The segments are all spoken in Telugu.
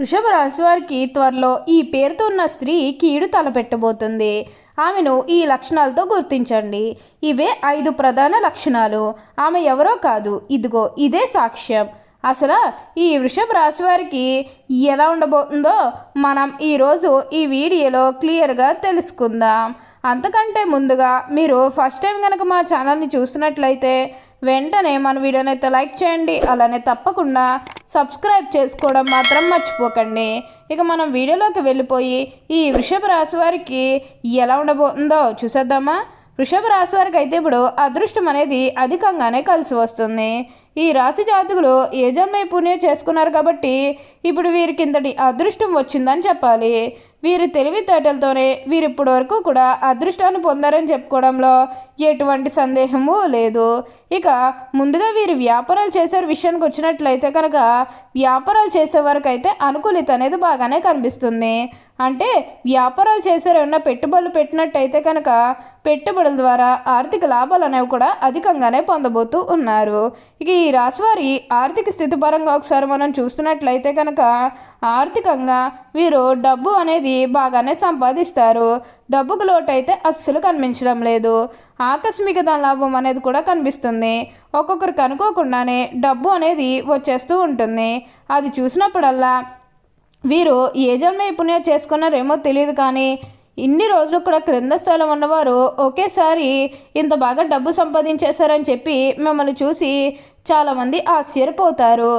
వృషభ రాశి వారికి త్వరలో ఈ పేరుతో ఉన్న స్త్రీ కీడు తలపెట్టబోతుంది. ఆమెను ఈ లక్షణాలతో గుర్తించండి. ఇవే ఐదు ప్రధాన లక్షణాలు. ఆమె ఎవరో కాదు. ఇదిగో ఇదే సాక్ష్యం. అసలు ఈ వృషభ రాశి వారికి ఎలా ఉండబోతుందో మనం ఈరోజు ఈ వీడియోలో క్లియర్గా తెలుసుకుందాం. అంతకంటే ముందుగా మీరు ఫస్ట్ టైం కనుక మా ఛానల్ని చూస్తున్నట్లయితే వెంటనే మన వీడియోని అయితే లైక్ చేయండి అలానే తప్పకుండా సబ్స్క్రైబ్ చేసుకోవడం మాత్రం మర్చిపోకండి. ఇక మనం వీడియోలోకి వెళ్ళిపోయి ఈ వృషభ రాశి వారికి ఎలా ఉండబోతుందో చూసేద్దామా? వృషభ రాశి వారికి అయితే ఇప్పుడు అదృష్టం అనేది అధికంగానే కలిసి వస్తుంది. ఈ రాశి జాతకులు ఏ జన్మ పుణ్యం చేసుకున్నారు కాబట్టి ఇప్పుడు వీరికి ఇంతటి అదృష్టం వచ్చిందని చెప్పాలి. వీరి తెలివితేటలతోనే వీరు ఇప్పటి వరకు కూడా అదృష్టాన్ని పొందారని చెప్పుకోవడంలో ఎటువంటి సందేహము లేదు. ఇక ముందుగా వీరు వ్యాపారాలు చేసే విషయానికి వచ్చినట్లయితే కనుక వ్యాపారాలు చేసే వరకు అయితే అనుకూలిత అనేది బాగానే కనిపిస్తుంది. అంటే వ్యాపారాలు చేసే ఏమన్నా పెట్టుబడులు పెట్టినట్టయితే కనుక పెట్టుబడుల ద్వారా ఆర్థిక లాభాలు అనేవి కూడా అధికంగానే పొందబోతూ ఉన్నారు. ఇక ఈ రాశివారి ఆర్థిక స్థితి పరంగా ఒకసారి మనం చూస్తున్నట్లయితే కనుక ఆర్థికంగా వీరు డబ్బు అనేది బాగానే సంపాదిస్తారు. డబ్బుకు లోటు అయితే అస్సలు కనిపించడం లేదు. ఆకస్మిక లాభం అనేది కూడా కనిపిస్తుంది. ఒక్కొక్కరికి అనుకోకుండానే డబ్బు అనేది వచ్చేస్తూ ఉంటుంది. అది చూసినప్పుడల్లా వీరు ఏ జన్మ పుణ్యం చేసుకున్నారేమో తెలియదు కానీ ఇన్ని రోజులు కూడా క్రింద స్థలం ఉన్నవారు ఒకేసారి ఇంత బాగా డబ్బు సంపాదించేశారని చెప్పి మిమ్మల్ని చూసి చాలామంది ఆశ్చర్యపోతారు.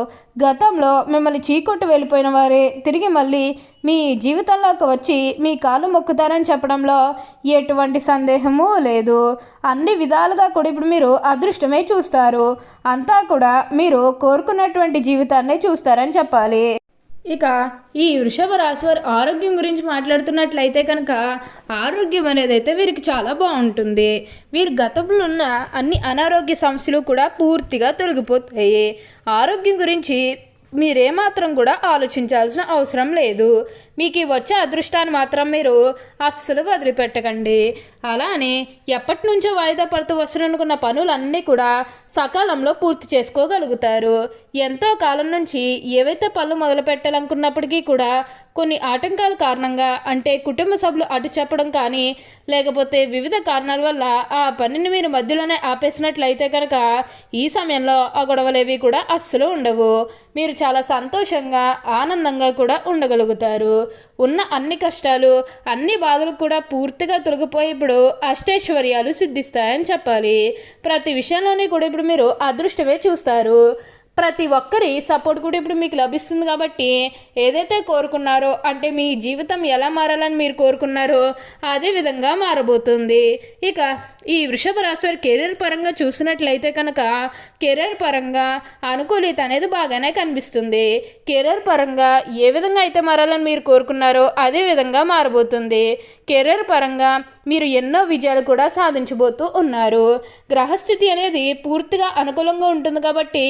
గతంలో మిమ్మల్ని చీకొట్టు వెళ్ళిపోయిన వారే తిరిగి మళ్ళీ మీ జీవితంలోకి వచ్చి మీ కాలు మొక్కుతారని చెప్పడంలో ఎటువంటి సందేహము లేదు. అన్ని విధాలుగా కూడా ఇప్పుడు మీరు అదృష్టమే చూస్తారు. అంతా కూడా మీరు కోరుకున్నటువంటి జీవితాన్ని చూస్తారని చెప్పాలి. ఇక ఈ వృషభ రాశి వారి ఆరోగ్యం గురించి మాట్లాడుతున్నట్లయితే కనుక ఆరోగ్యం అనేది అయితే వీరికి చాలా బాగుంటుంది. వీరు గతంలో ఉన్న అన్ని అనారోగ్య సమస్యలు కూడా పూర్తిగా తొలగిపోతాయి. ఆరోగ్యం గురించి మీరేమాత్రం కూడా ఆలోచించాల్సిన అవసరం లేదు. మీకు ఈ వచ్చే అదృష్టాన్ని మాత్రం మీరు అస్సలు వదిలిపెట్టకండి. అలానే ఎప్పటి నుంచో వాయిదా పడుతూ వస్తున్ననుకున్న పనులన్నీ కూడా సకాలంలో పూర్తి చేసుకోగలుగుతారు. ఎంతో కాలం నుంచి ఏవైతే పనులు మొదలు పెట్టాలనుకున్నప్పటికీ కూడా కొన్ని ఆటంకాల కారణంగా అంటే కుటుంబ సభ్యులు అటు చెప్పడం కానీ లేకపోతే వివిధ కారణాల వల్ల ఆ పనిని మీరు మధ్యలోనే ఆపేసినట్లయితే కనుక ఈ సమయంలో ఆ గొడవలేవి కూడా అస్సలు ఉండవు. మీరు చాలా సంతోషంగా ఆనందంగా కూడా ఉండగలుగుతారు. ఉన్న అన్ని కష్టాలు అన్ని బాధలు కూడా పూర్తిగా తొలగిపోయేప్పుడు అష్టైశ్వర్యాలు సిద్ధిస్తాయని చెప్పాలి. ప్రతి విషయంలోనే కూడా ఇప్పుడు మీరు అదృష్టమే చూస్తారు. ప్రతి ఒక్కరి సపోర్ట్ కూడా ఇప్పుడు మీకు లభిస్తుంది కాబట్టి ఏదైతే కోరుకున్నారో అంటే మీ జీవితం ఎలా మారాలని మీరు కోరుకున్నారో అదే విధంగా మారబోతుంది. ఇక ఈ వృషభ రాశి వారి కెరీర్ పరంగా చూసినట్లయితే కనుక కెరీర్ పరంగా అనుకూలిత అనేది బాగానే కనిపిస్తుంది. కెరీర్ పరంగా ఏ విధంగా అయితే మారాలని మీరు కోరుకున్నారో అదే విధంగా మారబోతుంది. కెరీర్ పరంగా మీరు ఎన్నో విజయాలు కూడా సాధించబోతూ ఉన్నారు. గ్రహస్థితి అనేది పూర్తిగా అనుకూలంగా ఉంటుంది కాబట్టి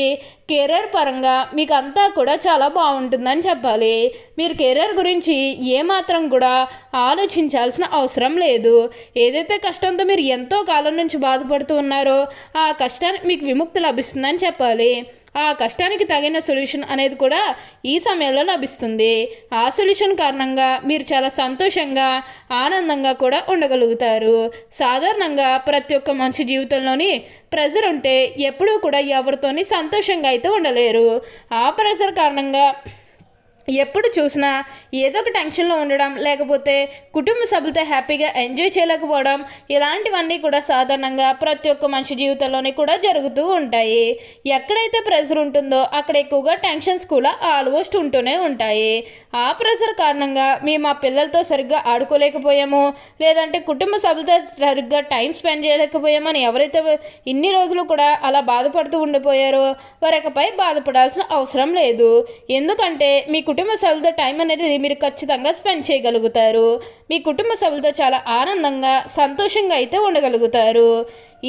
కెరీర్ పరంగా మీకు అంతా కూడా చాలా బాగుంటుందని చెప్పాలి. మీరు కెరీర్ గురించి ఏమాత్రం కూడా ఆలోచించాల్సిన అవసరం లేదు. ఏదైతే కష్టంతో మీరు ఎంతో కాలం నుంచి బాధపడుతూ ఉన్నారో ఆ కష్టానికి మీకు విముక్తి లభిస్తుందని చెప్పాలి. ఆ కష్టానికి తగిన సొల్యూషన్ అనేది కూడా ఈ సమయంలో లభిస్తుంది. ఆ సొల్యూషన్ కారణంగా మీరు చాలా సంతోషంగా ఆనందంగా కూడా ఉండగలుగుతారు. సాధారణంగా ప్రతి ఒక్క మనిషి జీవితంలోని ప్రెజర్ ఉంటే ఎప్పుడూ కూడా ఎవరితోని సంతోషంగా అయితే ఉండలేరు. ఆ ప్రెజర్ కారణంగా ఎప్పుడు చూసినా ఏదో ఒక టెన్షన్లో ఉండడం లేకపోతే కుటుంబ సభ్యులతో హ్యాపీగా ఎంజాయ్ చేయలేకపోవడం ఇలాంటివన్నీ కూడా సాధారణంగా ప్రతి ఒక్క మనిషి జీవితంలోనే కూడా జరుగుతూ ఉంటాయి. ఎక్కడైతే ప్రెషర్ ఉంటుందో అక్కడ ఎక్కువగా టెన్షన్స్ కూడా ఆల్మోస్ట్ ఉంటూనే ఉంటాయి. ఆ ప్రెషర్ కారణంగా మేము మా పిల్లలతో సరిగ్గా ఆడుకోలేకపోయాము లేదంటే కుటుంబ సభ్యులతో సరిగ్గా టైం స్పెండ్ చేయలేకపోయామని ఎవరైతే ఇన్ని రోజులు కూడా అలా బాధపడుతూ ఉండిపోయారో వారికపై బాధపడాల్సిన అవసరం లేదు. ఎందుకంటే మీకు కుటుంబ సభ్యులతో టైం అనేది మీరు ఖచ్చితంగా స్పెండ్ చేయగలుగుతారు. మీ కుటుంబ సభ్యులతో చాలా ఆనందంగా సంతోషంగా అయితే ఉండగలుగుతారు.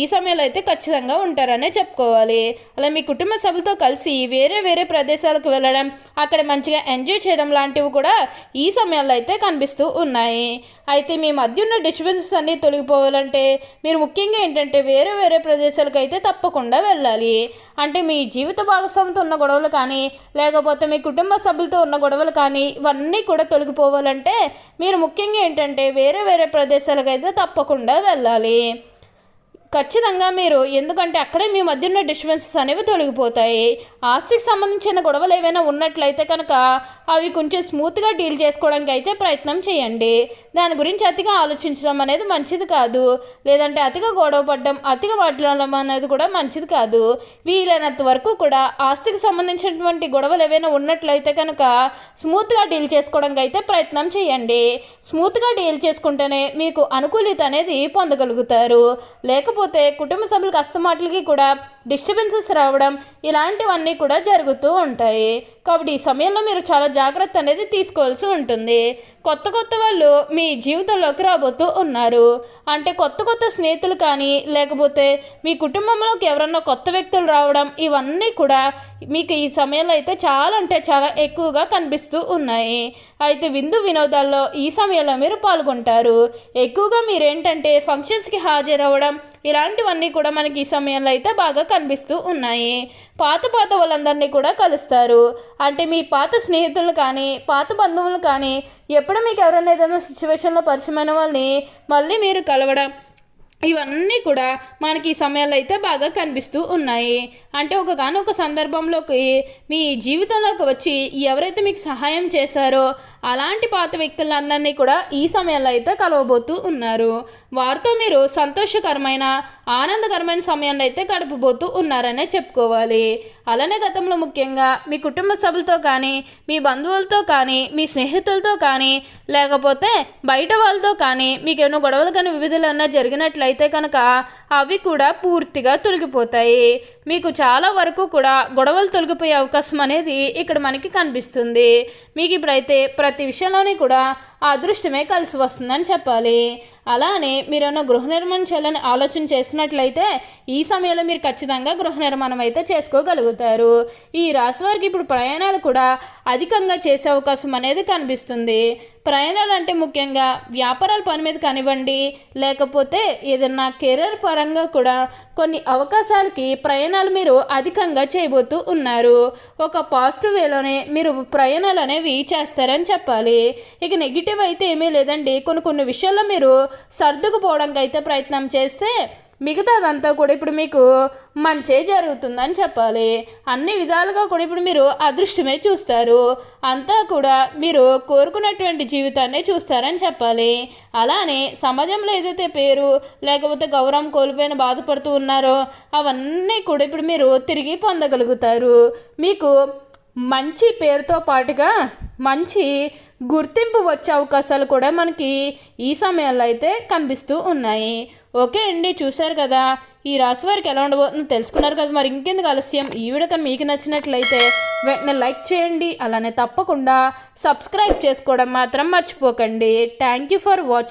ఈ సమయంలో అయితే ఖచ్చితంగా ఉంటారనే చెప్పుకోవాలి. అలా మీ కుటుంబ సభ్యులతో కలిసి వేరే వేరే ప్రదేశాలకు వెళ్ళడం అక్కడ మంచిగా ఎంజాయ్ చేయడం లాంటివి కూడా ఈ సమయంలో అయితే కనిపిస్తూ ఉన్నాయి. అయితే మీ మధ్య ఉన్న డిస్టర్బెన్సెస్ అన్నీ తొలగిపోవాలంటే మీరు ముఖ్యంగా ఏంటంటే వేరే వేరే ప్రదేశాలకు అయితే తప్పకుండా వెళ్ళాలి. అంటే మీ జీవిత భాగస్వామితో ఉన్న గొడవలు కానీ లేకపోతే మీ కుటుంబ సభ్యులతో ఉన్న గొడవలు కానీ ఇవన్నీ కూడా తొలగిపోవాలంటే మీరు ముఖ్యంగా ఏంటంటే వేరే వేరే ప్రదేశాలకు అయితే తప్పకుండా వెళ్ళాలి. ఖచ్చితంగా మీరు ఎందుకంటే అక్కడే మీ మధ్య ఉన్న డిస్టర్బెన్సెస్ అనేవి తొలగిపోతాయి. ఆస్తికి సంబంధించిన గొడవలు ఏవైనా ఉన్నట్లయితే కనుక అవి కొంచెం స్మూత్గా డీల్ చేసుకోవడానికి అయితే ప్రయత్నం చేయండి. దాని గురించి అతిగా ఆలోచించడం అనేది మంచిది కాదు. లేదంటే అతిగా గొడవ పడడం అతిగా మాట్లాడడం అనేది కూడా మంచిది కాదు. వీలైనంత వరకు కూడా ఆస్తికి సంబంధించినటువంటి గొడవలు ఏవైనా ఉన్నట్లయితే కనుక స్మూత్గా డీల్ చేసుకోవడానికి అయితే ప్రయత్నం చేయండి. స్మూత్గా డీల్ చేసుకుంటేనే మీకు అనుకూలిత అనేది పొందగలుగుతారు. లేకపోతే కుటుంబ సభ్యులకు అస్తమాటలకి కూడా డిస్టర్బెన్సెస్ రావడం ఇలాంటివన్నీ కూడా జరుగుతూ ఉంటాయి. కాబట్టి ఈ సమయంలో మీరు చాలా జాగ్రత్త అనేది తీసుకోవాల్సి ఉంటుంది. కొత్త కొత్త వాళ్ళు మీ జీవితంలోకి రాబోతూ ఉన్నారు. అంటే కొత్త కొత్త స్నేహితులు కానీ లేకపోతే మీ కుటుంబంలోకి ఎవరన్నా కొత్త వ్యక్తులు రావడం ఇవన్నీ కూడా మీకు ఈ సమయంలో అయితే చాలా అంటే చాలా ఎక్కువగా కనిపిస్తూ ఉన్నాయి. అయితే విందు వినోదాల్లో ఈ సమయంలో మీరు పాల్గొంటారు. ఎక్కువగా మీరు ఏంటంటే ఫంక్షన్స్కి హాజరవ్వడం ఇలాంటివన్నీ కూడా మనకి ఈ సమయంలో అయితే బాగా కనిపిస్తూ ఉన్నాయి. పాత పాత వాళ్ళందరినీ కూడా కలుస్తారు. అంటే మీ పాత స్నేహితులు కానీ పాత బంధువులు కానీ ఎప్పుడు మీకు ఎవరైనా ఏదైనా సిచ్యువేషన్లో పరిచయమైన వాళ్ళని మళ్ళీ మీరు కలవడం ఇవన్నీ కూడా మనకి ఈ సమయాల్లో అయితే బాగా కనిపిస్తూ ఉన్నాయి. అంటే ఒక ఒక సందర్భంలోకి మీ జీవితంలోకి వచ్చి ఎవరైతే మీకు సహాయం చేశారో అలాంటి పాత వ్యక్తులందరినీ కూడా ఈ సమయంలో అయితే కలవబోతూ ఉన్నారు. వారితో మీరు సంతోషకరమైన ఆనందకరమైన సమయాన్ని అయితే గడపబోతూ ఉన్నారనే చెప్పుకోవాలి. అలానే గతంలో ముఖ్యంగా మీ కుటుంబ సభ్యులతో కానీ మీ బంధువులతో కానీ మీ స్నేహితులతో కానీ లేకపోతే బయట వాళ్ళతో కానీ మీకేమైనా గొడవలు కానీ వివిధలు అన్నా అయితే కనుక అవి కూడా పూర్తిగా తొలగిపోతాయి. మీకు చాలా వరకు కూడా గొడవలు తొలగిపోయే అవకాశం అనేది ఇక్కడ మనకి కనిపిస్తుంది. మీకు ఇప్పుడైతే ప్రతి విషయంలోని కూడా ఆ అదృష్టమే కలిసి వస్తుందని చెప్పాలి. అలానే మీరేమైనా గృహ నిర్మాణం చేయాలని ఆలోచన చేసినట్లయితే ఈ సమయంలో మీరు ఖచ్చితంగా గృహ నిర్మాణం అయితే చేసుకోగలుగుతారు. ఈ రాశి వారికి ఇప్పుడు ప్రయాణాలు కూడా అధికంగా చేసే అవకాశం అనేది కనిపిస్తుంది. ప్రయాణాలు అంటే ముఖ్యంగా వ్యాపారాల పని మీద కానివ్వండి లేకపోతే ఏదన్నా కెరీర్ పరంగా కూడా కొన్ని అవకాశాలకి ప్రయాణాలు మీరు అధికంగా చేయబోతూ ఉన్నారు. ఒక పాజిటివ్ వేలోనే మీరు ప్రయాణాలు అనేవి చేస్తారని చెప్పాలి. ఇక నెగిటివ్ అయితే ఏమీ లేదండి. కొన్ని కొన్ని విషయాల్లో మీరు సర్దుకుపోవడానికి అయితే ప్రయత్నం చేస్తే మిగతాదంతా కూడా ఇప్పుడు మీకు మంచే జరుగుతుందని చెప్పాలి. అన్ని విధాలుగా కూడా ఇప్పుడు మీరు అదృష్టమే చూస్తారు. అంతా కూడా మీరు కోరుకున్నటువంటి జీవితాన్ని చూస్తారని చెప్పాలి. అలానే సమాజంలో ఏదైతే పేరు లేకపోతే గౌరవం కోల్పోయిన బాధపడుతూ ఉన్నారో అవన్నీ కూడా ఇప్పుడు మీరు తిరిగి పొందగలుగుతారు. మీకు మంచి పేరుతో పాటుగా మంచి గుర్తింపు వచ్చే అవకాశాలు కూడా మనకి ఈ సమయంలో అయితే కనిపిస్తూ ఉన్నాయి. ఓకే అండి చూశారు కదా? ఈ రాశి వారికి ఎలా ఉండబోతుందో తెలుసుకున్నారు కదా? మరి ఇంకెందుకు ఆలస్యం? ఈ వీడియో కానీ మీకు నచ్చినట్లయితే వెంటనే లైక్ చేయండి అలానే తప్పకుండా సబ్స్క్రైబ్ చేసుకోవడం మాత్రం మర్చిపోకండి. Thank you for watching